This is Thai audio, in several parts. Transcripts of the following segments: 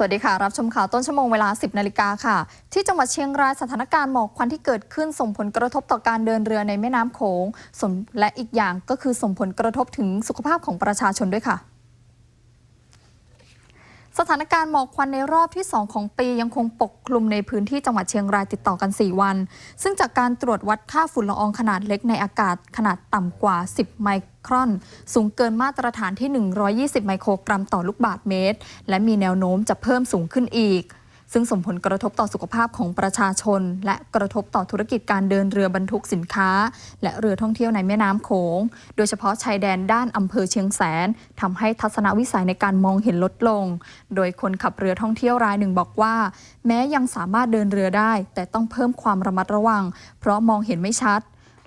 สวัสดีค่ะ รับชมข่าวต้นชั่วโมงเวลา 10 นาฬิกาค่ะ ที่จังหวัดเชียงรายสถานการณ์หมอกควันที่เกิดขึ้นส่งผลกระทบต่อการเดินเรือในแม่น้ำโขงและอีกอย่างก็คือส่งผลกระทบถึงสุขภาพของประชาชนด้วยค่ะ สถานการณ์หมอกควันในรอบที่ 2 ของปียังคงปกคลุมในพื้นที่จังหวัดเชียงรายติดต่อกัน 4 วัน ซึ่งจากการตรวจวัดค่าฝุ่นละอองขนาดเล็กในอากาศขนาดต่ำกว่า 10 ไมครอน สูงเกินมาตรฐานที่ 120 ไมโครกรัมต่อลูกบาศก์เมตร และมีแนวโน้มจะเพิ่มสูงขึ้นอีก ซึ่งส่งผลกระทบต่อสุขภาพของประชาชน และกระทบต่อธุรกิจการเดินเรือบรรทุกสินค้า และเรือท่องเที่ยวในแม่น้ำโขง โดยเฉพาะชายแดนด้านอำเภอเชียงแสนทำให้ทัศนวิสัยในการมองเห็นลดลง โดยคนขับเรือท่องเที่ยวรายหนึ่งบอกว่า แม้ยังสามารถเดินเรือได้ แต่ต้องเพิ่มความระมัดระวัง เพราะมองเห็นไม่ชัด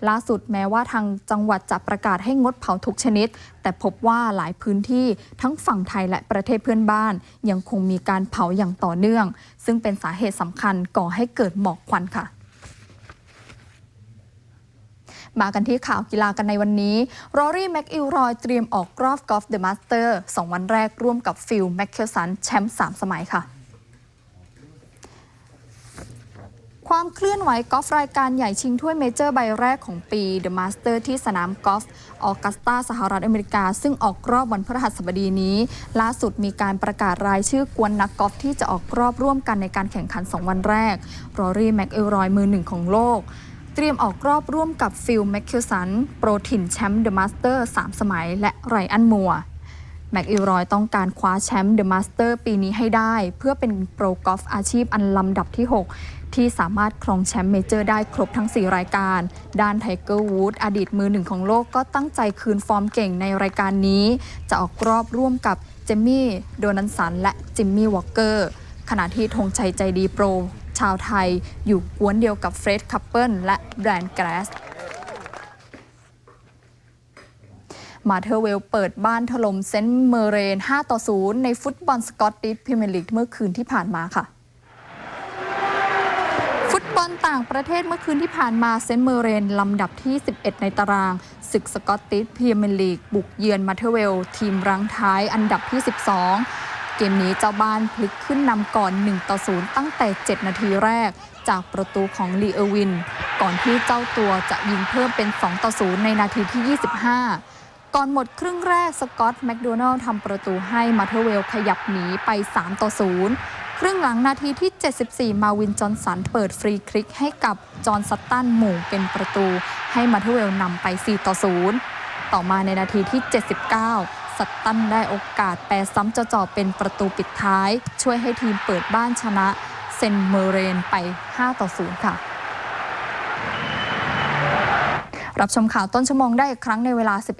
ล่าสุดแม้ว่าทางจังหวัดจะประกาศให้งดเผาทุกชนิด แต่พบว่าหลายพื้นที่ทั้งฝั่งไทยและประเทศเพื่อนบ้าน ยังคงมีการเผาอย่างต่อเนื่อง ซึ่งเป็นสาเหตุสำคัญก่อให้เกิดหมอกควันค่ะมากันที่ข่าวกีฬากันในวันนี้รอรี่แม็กอิลรอยเตรียมออกรอบกอล์ฟเดอะมาสเตอร์สองวันแรกร่วมกับฟิลแมคเคลสันแชมป์สามสมัยค่ะ ความเคลื่อนไหวกอล์ฟรายการใหญ่ชิงถ้วยเมเจอร์ใบแรกของปี The Master ที่สนามกอล์ฟออกัสตาสหรัฐอเมริกา ซึ่งออกรอบวันพฤหัสบดีนี้ ล่าสุดมีการประกาศรายชื่อกวนนักกอล์ฟที่จะออกรอบร่วมกันในการแข่งขัน 2 วันแรกรอรี่แม็กเอลรอยมือหนึ่งของโลก เตรียมออกรอบร่วมกับฟิลแมคคิลสัน โปรถิ่นแชมป์เดอะมาสเตอร์3สมัย และไรอันมัว แม็กอิลรอยต้องการคว้าแชมป์เดอะมาสเตอร์ปีนี้ให้ได้ เพื่อเป็นโปรกอล์ฟอาชีพอันลำดับที่ 6 ที่สามารถครองแชมป์เมเจอร์ได้ครบทั้ง 4 รายการ ด้านไทเกอร์วูดอดีตมือหนึ่งของโลกก็ตั้งใจคืนฟอร์มเก่งในรายการนี้ จะออกรอบร่วมกับเจมมี่โดนันสันและจิมมี่วอลเกอร์ขณะที่ธงชัยใจดีโปร ชาวไทย อยู่กวนเดียวกับเฟรดคัพเปิลและแบรนด์แกรส มาเทอเวลเปิดบ้านถล่มเซนต์เมเรน 5 ต่อ 0 ในฟุตบอลสกอตติชพรีเมียร์ลีกเมื่อคืนที่ผ่านมาค่ะฟุตบอลต่างประเทศเมื่อคืนที่ผ่านมาเซนต์เมเรนลำดับที่ 11 ในตาราง ศึกสกอตติชพรีเมียร์ลีก บุกเยือนมาเทอเวล ทีมรังท้ายอันดับที่ 12 เกมนี้เจ้าบ้านพลิกขึ้นนำก่อน 1 ต่อ 0 ตั้งแต่ 7 นาทีแรก จากประตูของลีเออร์วิน ก่อนที่เจ้าตัวจะยิงเพิ่มเป็น 2 ต่อ 0 ในนาทีที่ 25 ก่อนหมดครึ่งแรกสกอตแมคโดนัลล์ทำประตูให้มาเทอเวลขยับหนีไป 3 ต่อ 0 ครึ่งหลังนาทีที่ 74 มาวินจอนสันเปิดฟรีคลิกให้กับจอห์นซัตตันหมู่เป็นประตู ให้มาเทอเวลนำไป 4 ต่อ 0 ต่อมาในนาทีที่ 79 สัตตันได้โอกาสแปรซ้ำจะจ่อเป็นประตูปิดท้าย ช่วยให้ทีมเปิดบ้านชนะเซนเมเรนไป 5 ต่อ 0 ค่ะรับชมข่าวต้นชั่วโมงได้อีกครั้งในเวลา 11